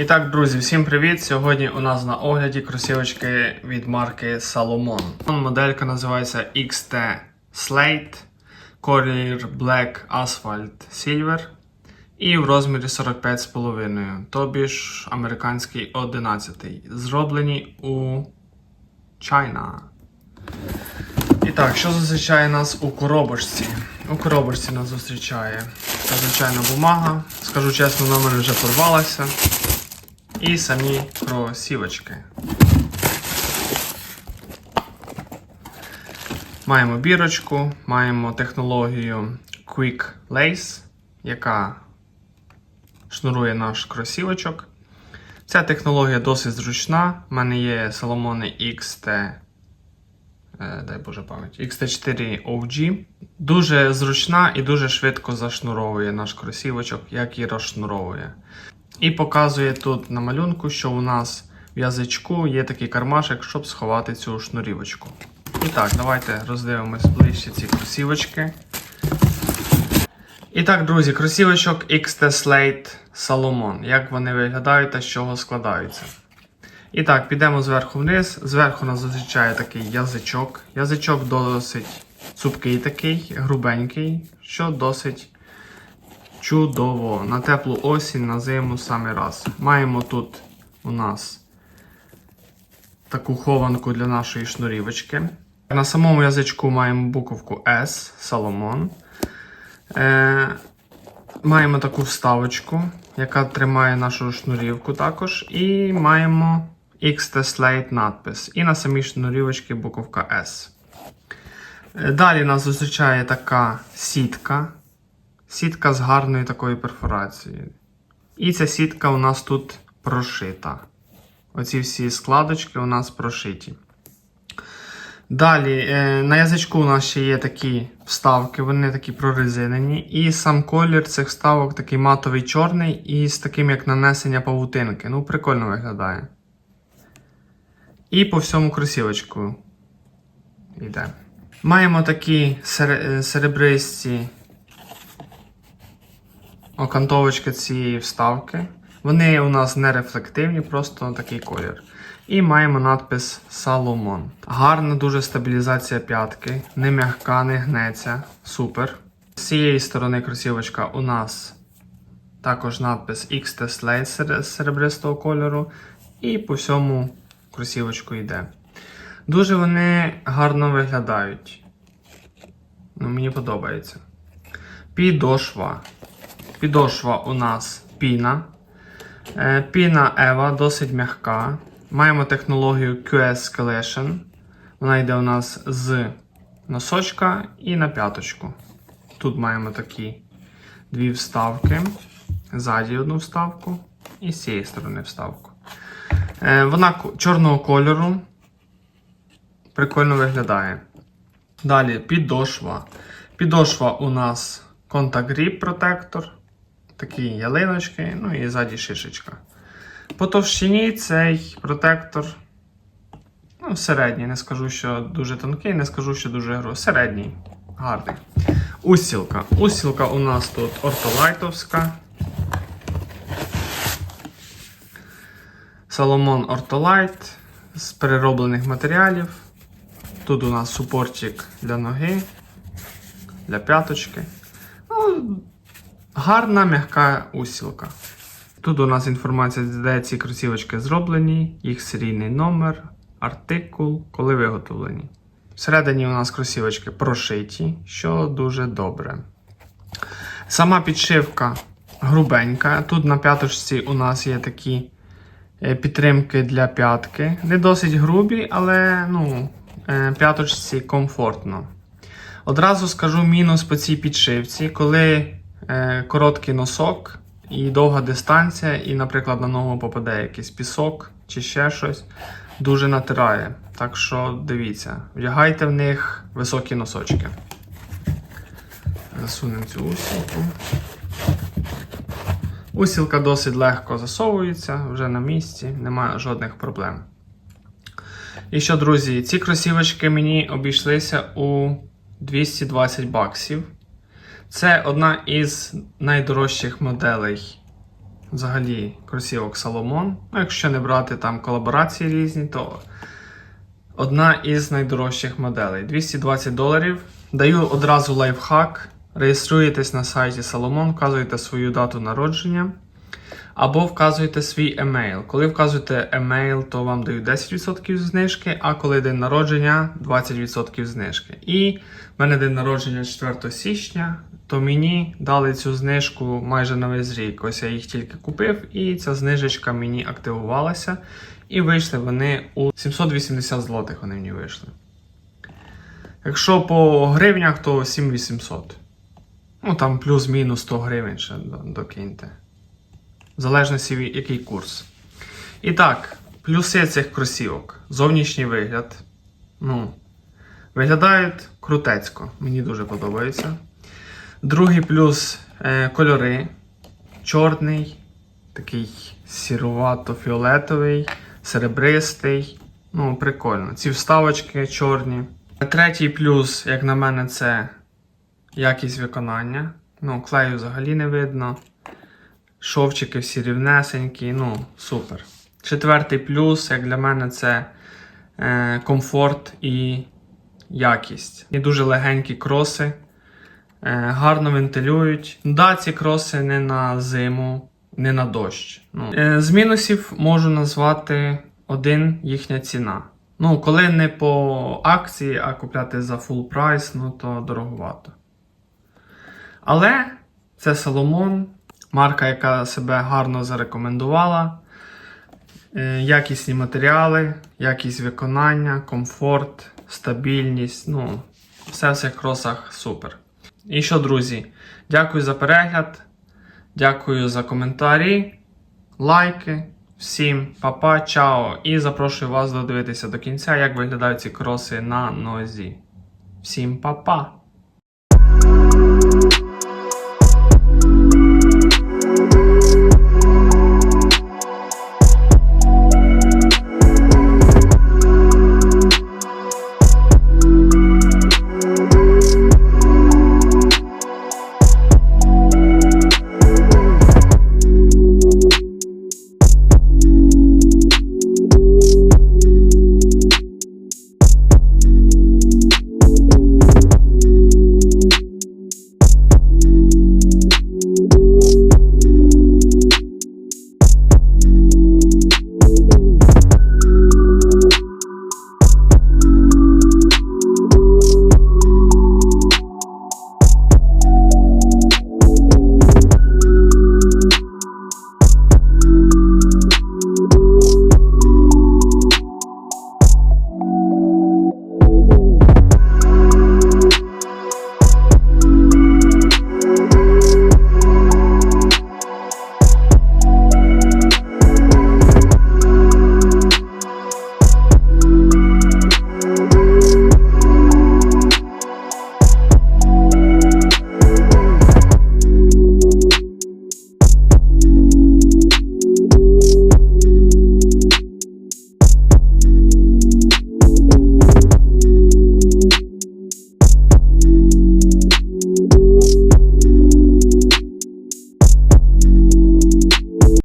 І так, друзі, всім привіт! Сьогодні у нас на огляді кросівочки від марки Salomon. Моделька називається XT Slate, колір Black Asphalt Silver і в розмірі 45,5, тобі ж американський 11. Зроблені у China. І так, що зустрічає нас у коробочці? У коробочці нас зустрічає та звичайна бумага. Скажу чесно, вона мене вже порвалася. І самі кросівочки. Маємо бірочку, маємо технологію Quick Lace, яка шнурує наш кросівочок. Ця технологія досить зручна. У мене є Salomon XT е, дай Боже пам'ять, XT4 OG. Дуже зручна і дуже швидко зашнуровує наш кросівочок, як і розшнуровує. І показує тут на малюнку, що у нас в язичку є такий кармашек, щоб сховати цю шнурівочку. І так, давайте роздивимось ближче ці кросівочки. І так, друзі, кросівочок XT Slate Salomon. Як вони виглядають та з чого складаються. І так, підемо зверху вниз. Зверху нас зустрічає такий язичок. Язичок досить цупкий такий, грубенький, що досить чудово. На теплу осінь, на зиму саме раз. Маємо тут у нас таку хованку для нашої шнурівочки. На самому язичку маємо буковку S Salomon. Е, маємо таку вставочку, яка тримає нашу шнурівку також. І маємо XT Slate надпис. І на самій шнурівочці буковка S. Е, Далі нас зустрічає така сітка. Сітка з гарною такою перфорацією. І ця сітка у нас тут прошита. Оці всі складочки у нас прошиті. Далі, е, на язичку у нас ще є такі вставки, вони такі прорезинені. І сам колір цих вставок такий матовий чорний і з таким як нанесення павутинки. Ну, прикольно виглядає. І по всьому кросівочку йде. Маємо такі сере- серебристі окантовочки цієї вставки. Вони у нас не рефлективні, просто такий колір. І маємо надпис Salomon. Гарна дуже стабілізація п'ятки, не м'яка, не гнеться. Супер. З цієї сторони кросівочка у нас також надпис XT Slate сере- серебристого кольору. І по всьому кросівочку йде. Дуже вони гарно виглядають. Ну, мені подобається. Підошва. Підошва у нас піна. Е, Піна Eva досить м'яка. Маємо технологію QS Scalation. Вона йде у нас з носочка і на п'яточку. Тут маємо такі дві вставки. Ззаді одну вставку і з цієї сторони вставку. Е, Вона чорного кольору. Прикольно виглядає. Далі підошва. Підошва у нас Grip Protector. Такі ялиночки, ну і ззаді шишечка. По товщині цей протектор ну, середній. Не скажу, що дуже тонкий, не скажу, що дуже грубий. Середній, гарний. Устілка. Устілка у нас тут ортолайтовська. Salomon Ortolite з перероблених матеріалів. Тут у нас супортик для ноги, для п'яточки. Ну, гарна м'яка устілка. Тут у нас інформація, де ці кросівочки зроблені, їх серійний номер, артикул, коли виготовлені. Всередині у нас кросівочки прошиті, що дуже добре. Сама підшивка грубенька. Тут на п'яточці у нас є такі е, підтримки для п'ятки. Не досить грубі, але ну, е, п'яточці комфортно. Одразу скажу мінус по цій підшивці, коли короткий носок і довга дистанція, і, наприклад, на ногу попаде якийсь пісок чи ще щось, дуже натирає. Так що дивіться, вдягайте в них високі носочки. Засунемо цю усілку. Усілка досить легко засовується вже на місці, немає жодних проблем. І що, друзі, ці кросівочки мені обійшлися у 220 баксів. Це одна із найдорожчих моделей взагалі кросівок Salomon. Ну, якщо не брати там колаборації різні, то одна із найдорожчих моделей 220 доларів. Даю одразу лайфхак. Реєструєтесь на сайті Salomon, вказуєте свою дату народження. Або вказуєте свій емейл. Коли вказуєте емейл, то вам дають 10% знижки, а коли день народження 20% знижки. І в мене день народження 4 січня, то мені дали цю знижку майже на весь рік. Ось я їх тільки купив, і ця знижечка мені активувалася. І вийшли вони у 780 злотих вони мені вийшли. Якщо по гривнях, то 7800. Ну там плюс-мінус 100 гривень ще до- докиньте в залежності від який курс. І так, плюси цих кросівок. Зовнішній вигляд. Ну, виглядають крутецько. Мені дуже подобається. Другий плюс е, кольори. Чорний, такий сірувато-фіолетовий, серебристий. Ну, прикольно. Ці вставочки чорні. Третій плюс, як на мене, це якість виконання. Ну, клею взагалі не видно. Шовчики всі рівнесенькі, ну, супер. Четвертий плюс, як для мене, це е, комфорт і якість. І дуже легенькі кроси, гарно вентилюють. Да, ці кроси не на зиму, не на дощ. Ну, е, з мінусів можу назвати один їхня ціна. Ну, коли не по акції, а купляти за full прайс, ну то дороговато. Але це Соломон, марка, яка себе гарно зарекомендувала. Е, Якісні матеріали, якість виконання, комфорт, стабільність. Ну, все в цих кросах супер. І що, друзі, дякую за перегляд, дякую за коментарі, лайки. Всім па-па, чао! І запрошую вас додивитися до кінця, як виглядають ці кроси на нозі. Всім па-па!